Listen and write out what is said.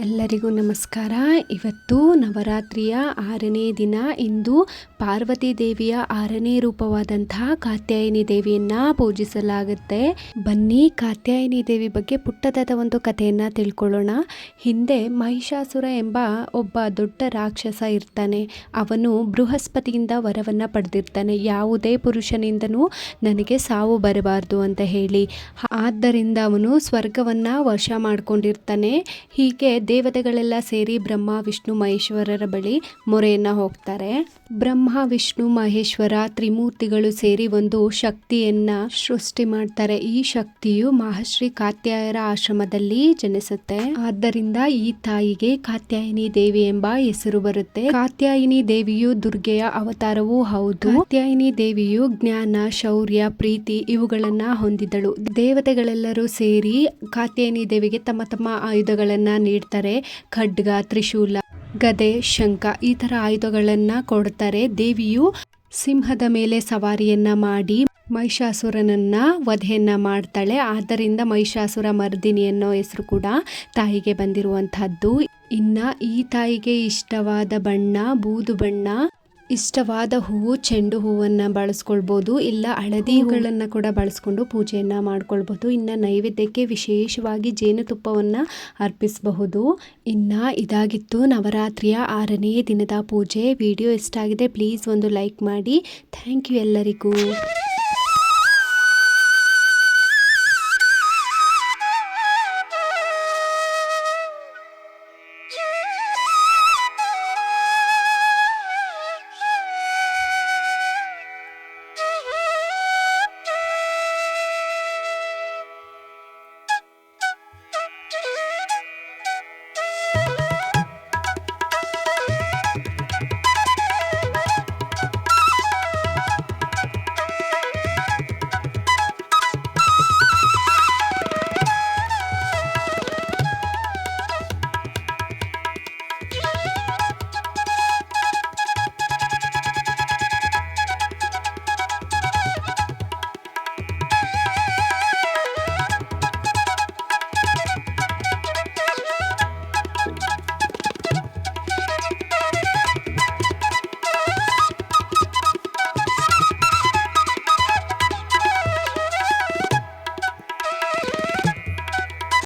ಎಲ್ಲರಿಗೂ ನಮಸ್ಕಾರ. ಇವತ್ತು ನವರಾತ್ರಿಯ ಆರನೇ ದಿನ. ಇಂದು ಪಾರ್ವತಿ ದೇವಿಯ ಆರನೇ ರೂಪವಾದಂತಹ ಕಾತ್ಯಾಯಿನಿ ದೇವಿಯನ್ನು ಪೂಜಿಸಲಾಗುತ್ತೆ. ಬನ್ನಿ, ಕಾತ್ಯಾಯಿನಿ ದೇವಿ ಬಗ್ಗೆ ಪುಟ್ಟದಾದ ಒಂದು ಕಥೆಯನ್ನು ತಿಳ್ಕೊಳ್ಳೋಣ. ಹಿಂದೆ ಮಹಿಷಾಸುರ ಎಂಬ ಒಬ್ಬ ದೊಡ್ಡ ರಾಕ್ಷಸ ಇರ್ತಾನೆ. ಅವನು ಬೃಹಸ್ಪತಿಯಿಂದ ವರವನ್ನ ಪಡೆದಿರ್ತಾನೆ. ಯಾವುದೇ ಪುರುಷನಿಂದನೂ ನನಗೆ ಸಾವು ಬರಬಾರ್ದು ಅಂತ ಹೇಳಿ. ಆದ್ದರಿಂದ ಅವನು ಸ್ವರ್ಗವನ್ನ ವಶ ಮಾಡಿಕೊಂಡಿರ್ತಾನೆ. ಹೀಗೆ ದೇವತೆಗಳೆಲ್ಲ ಸೇರಿ ಬ್ರಹ್ಮ, ವಿಷ್ಣು, ಮಹೇಶ್ವರರ ಬಳಿ ಮೊರೆಯನ್ನ ಹೋಗ್ತಾರೆ. ಬ್ರಹ್ಮ, ವಿಷ್ಣು, ಮಹೇಶ್ವರ ತ್ರಿಮೂರ್ತಿಗಳು ಸೇರಿ ಒಂದು ಶಕ್ತಿಯನ್ನ ಸೃಷ್ಟಿ ಮಾಡ್ತಾರೆ. ಈ ಶಕ್ತಿಯು ಮಹರ್ಷಿ ಕಾತ್ಯಾಯರ ಆಶ್ರಮದಲ್ಲಿ ಜನಿಸುತ್ತೆ. ಆದ್ದರಿಂದ ಈ ತಾಯಿಗೆ ಕಾತ್ಯಾಯಿನಿ ದೇವಿ ಎಂಬ ಹೆಸರು ಬರುತ್ತೆ. ಕಾತ್ಯಾಯಿನಿ ದೇವಿಯು ದುರ್ಗೆಯ ಅವತಾರವೂ ಹೌದು. ಕಾತ್ಯಾಯಿನಿ ದೇವಿಯು ಜ್ಞಾನ, ಶೌರ್ಯ, ಪ್ರೀತಿ ಇವುಗಳನ್ನ ಹೊಂದಿದಳು. ದೇವತೆಗಳೆಲ್ಲರೂ ಸೇರಿ ಕಾತ್ಯಾಯಿನಿ ದೇವಿಗೆ ತಮ್ಮ ತಮ್ಮ ಆಯುಧಗಳನ್ನ ನೀಡ್ತಾರೆ. ಖಡ್ಗ, ತ್ರಿಶೂಲ, ಗದೆ, ಶಂಖ ಈ ತರ ಆಯುಧಗಳನ್ನ ಕೊಡ್ತಾರೆ. ದೇವಿಯು ಸಿಂಹದ ಮೇಲೆ ಸವಾರಿಯನ್ನ ಮಾಡಿ ಮಹಿಷಾಸುರನನ್ನ ವಧೆಯನ್ನ ಮಾಡ್ತಾಳೆ. ಆದ್ದರಿಂದ ಮಹಿಷಾಸುರ ಮರ್ದಿನಿ ಅನ್ನೋ ಹೆಸರು ಕೂಡ ತಾಯಿಗೆ ಬಂದಿರುವಂತಹದ್ದು ಇನ್ನ ಈ ತಾಯಿಗೆ ಇಷ್ಟವಾದ ಬಣ್ಣ, ಬೂದು ಬಣ್ಣ ಇಷ್ಟವಾದ ಹೂವು ಚೆಂಡು ಹೂವನ್ನ ಬಳಸ್ಕೊಳ್ಬೋದು ಇಲ್ಲ ಹಳದಿ ಹೂಗಳನ್ನ ಕೂಡ ಬಳಸ್ಕೊಂಡು ಪೂಜೆಯನ್ನ ಮಾಡ್ಕೊಳ್ಬೋದು. ಇನ್ನ ನೈವೇದ್ಯಕ್ಕೆ ವಿಶೇಷವಾಗಿ ಜೇನುತುಪ್ಪವನ್ನ ಅರ್ಪಿಸಬಹುದು. ಇನ್ನ ಇದಾಗಿತ್ತು ನವರಾತ್ರಿಯ ಆರನೇ ದಿನದ ಪೂಜೆ. ವಿಡಿಯೋ ಇಷ್ಟ ಆಗಿದೆ ಪ್ಲೀಸ್ ಒಂದು ಲೈಕ್ ಮಾಡಿ. ಥ್ಯಾಂಕ್ ಯು ಎಲ್ಲರಿಗೂ.